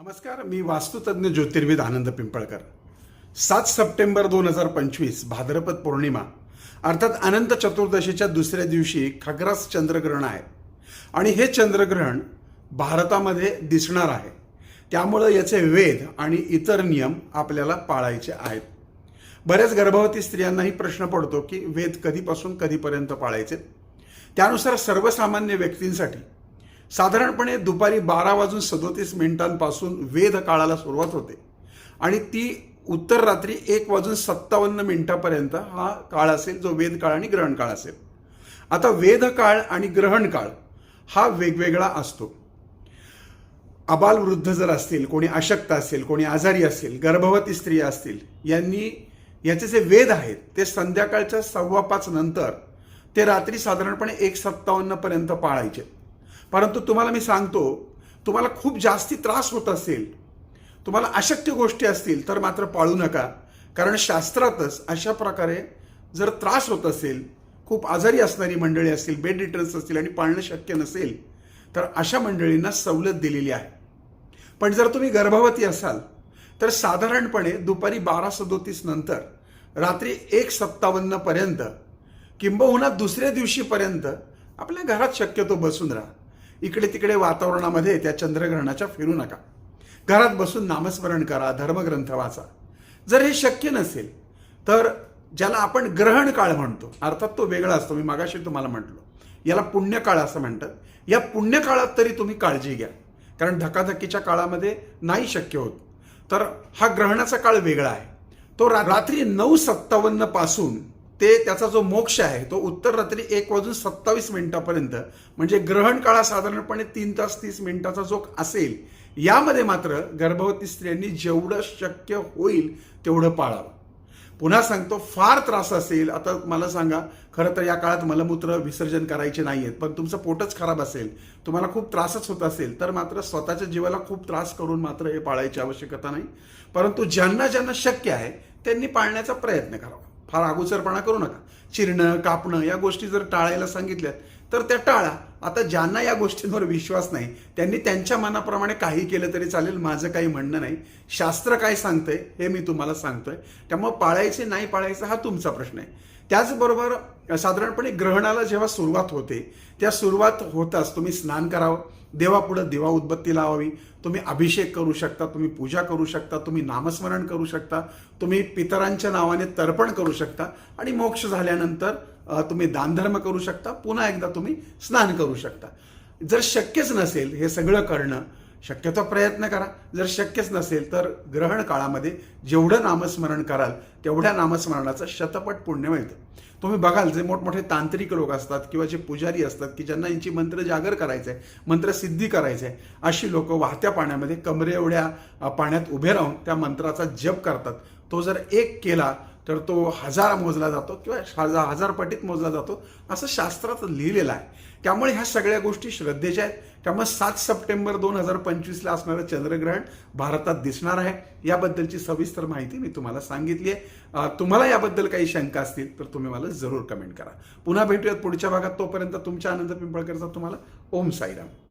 नमस्कार मी वास्तुतज्ञ ज्योतिर्विद आनंद पिंपळकर. सात सप्टेंबर दोन हजार पंचवीस भाद्रपद पौर्णिमा अर्थात अनंत चतुर्दशीच्या दुसऱ्या दिवशी खग्रास चंद्रग्रहण आहे. आणि हे चंद्रग्रहण भारतामध्ये दिसणार आहे. त्यामुळं याचे वेद आणि इतर नियम आपल्याला पाळायचे आहेत. बऱ्याच गर्भवती स्त्रियांनाही प्रश्न पडतो की वेद कधीपासून कधीपर्यंत पाळायचे? त्यानुसार सर्वसामान्य व्यक्तींसाठी साधारणपणे दुपारी बारा वाजून सदोतीस मिनिटांपासून वेध काळाला सुरुवात होते. आणि ती उत्तर रात्री एक वाजून सत्तावन्न मिनिटापर्यंत हा काळ असेल जो वेद काळ आणि ग्रहण काळ असेल. आता वेद काळ आणि ग्रहण काळ हा वेगवेगळा असतो. अबालवृद्ध जर असतील कोणी अशक्त असेल कोणी आजारी असेल गर्भवती स्त्रिया असतील यांनी याचे जे वेद आहेत ते संध्याकाळच्या सव्वा पाच नंतर ते रात्री साधारणपणे एक सत्तावन्नपर्यंत पाळायचे. परंतु तुम्हाला मी सांगतो तुम्हाला खूप जास्ती त्रास होत असेल तुम्हाला अशक्य गोष्टी असतील तर मात्र पाळू नका. कारण शास्त्रातच अशा प्रकारे जर त्रास होत असेल खूप आजारी असणारी मंडळी असतील बेड रिटर्न्स असतील आणि पाळणं शक्य नसेल तर अशा मंडळींना सवलत दिलेली आहे. पण जर तुम्ही गर्भवती असाल तर साधारणपणे दुपारी बारा सदोतीस नंतर रात्री एक सत्तावन्नपर्यंत किंबहुना दुसऱ्या दिवशीपर्यंत आपल्या घरात शक्यतो बसून राहा. इकडे तिकडे वातावरणामध्ये त्या चंद्रग्रहणाच्या फिरू नका. घरात बसून नामस्मरण करा धर्मग्रंथ वाचा. जर हे शक्य नसेल तर ज्याला आपण ग्रहण काळ म्हणतो अर्थात तो वेगळा असतो मी मागाशी तुम्हाला म्हटलो. याला पुण्यकाळ असं म्हणतात. या पुण्यकाळात तरी तुम्ही काळजी घ्या. कारण धकाधकीच्या काळामध्ये नाही शक्य होत. तर हा ग्रहणाचा काळ वेगळा आहे. तो रा- रात्री नऊ सत्तावन्नपासून ते त्याचा जो मोक्ष आहे तो उत्तर रात्री एक वाजून सत्तावीस मिनिटापर्यंत म्हणजे ग्रहण काळा साधारणपणे तीन तास तीस मिनिटाचा जो असेल यामध्ये मात्र गर्भवती स्त्रियांनी जेवढं शक्य होईल तेवढं पाळावं. पुन्हा सांगतो फार त्रास असेल आता मला सांगा खरं तर या काळात मलमूत्र विसर्जन करायचे नाही आहेत पण तुमचं पोटच खराब असेल तुम्हाला खूप त्रासच होत असेल तर मात्र स्वतःच्या जीवाला खूप त्रास करून मात्र हे पाळायची आवश्यकता नाही. परंतु ज्यांना ज्यांना शक्य आहे त्यांनी पाळण्याचा प्रयत्न करावा. फार अगोचरपणा करू नका. चिरणं कापणं या गोष्टी जर टाळायला सांगितल्यात तर त्या टाळा. आता ज्यांना या गोष्टींवर विश्वास नाही त्यांनी त्यांच्या मनाप्रमाणे काही केलं तरी चालेल माझं काही म्हणणं नाही. शास्त्र काय सांगतंय हे मी तुम्हाला सांगतोय. त्यामुळे पाळायचे नाही पाळायचं हा तुमचा प्रश्न आहे. त्याचबरोबर साधारणपणे ग्रहणाला जेव्हा सुरुवात होते त्या सुरुवात होताच तुम्ही स्नान करावं देवापुढं दिवा उदबत्ती लावावी तुम्ही अभिषेक करू शकता तुम्ही पूजा करू शकता तुम्ही नामस्मरण करू शकता तुम्ही पितरांच्या नावाने तर्पण करू शकता आणि मोक्ष झाल्यानंतर तुम्ही दानधर्म करू शकता पुन्हा एकदा तुम्ही स्नान करू शकता. जर शक्यच नसेल हे सगळं करणं शक्यतो प्रयत्न करा. जर शक्यच नसेल तर ग्रहण काळामध्ये जेवढं नामस्मरण कराल तेवढ्या नामस्मरणाचं शतपट पुण्य मिळतं. तुम्ही बघाल जे मोठमोठे तांत्रिक लोक असतात किंवा जे पुजारी असतात की ज्यांना यांची मंत्र जागर करायचं आहे मंत्र सिद्धी करायचं आहे अशी लोक वाहत्या पाण्यामध्ये कमरे एवढ्या पाण्यात उभे राहून त्या मंत्राचा जप करतात. तो जर एक केला तर तो हजार मोजला जातो किंवा हजार हजार पटीत मोजला जातो. असं शास्त्रात लिहिलेलं आहे. त्यामुळे ह्या सगळ्या गोष्टी श्रद्धेच्या आहेत. त्यामुळे सात सप्टेंबर दोन हजार पंचवीसला असणारं चंद्रग्रहण भारतात दिसणार आहे. याबद्दलची सविस्तर माहिती मी तुम्हाला सांगितली आहे. तुम्हाला याबद्दल काही शंका असतील तर तुम्ही मला जरूर कमेंट करा. पुन्हा भेटूयात पुढच्या भागात. तोपर्यंत तुमच्या आनंद पिंपळकरचा तुम्हाला. ओम साईराम.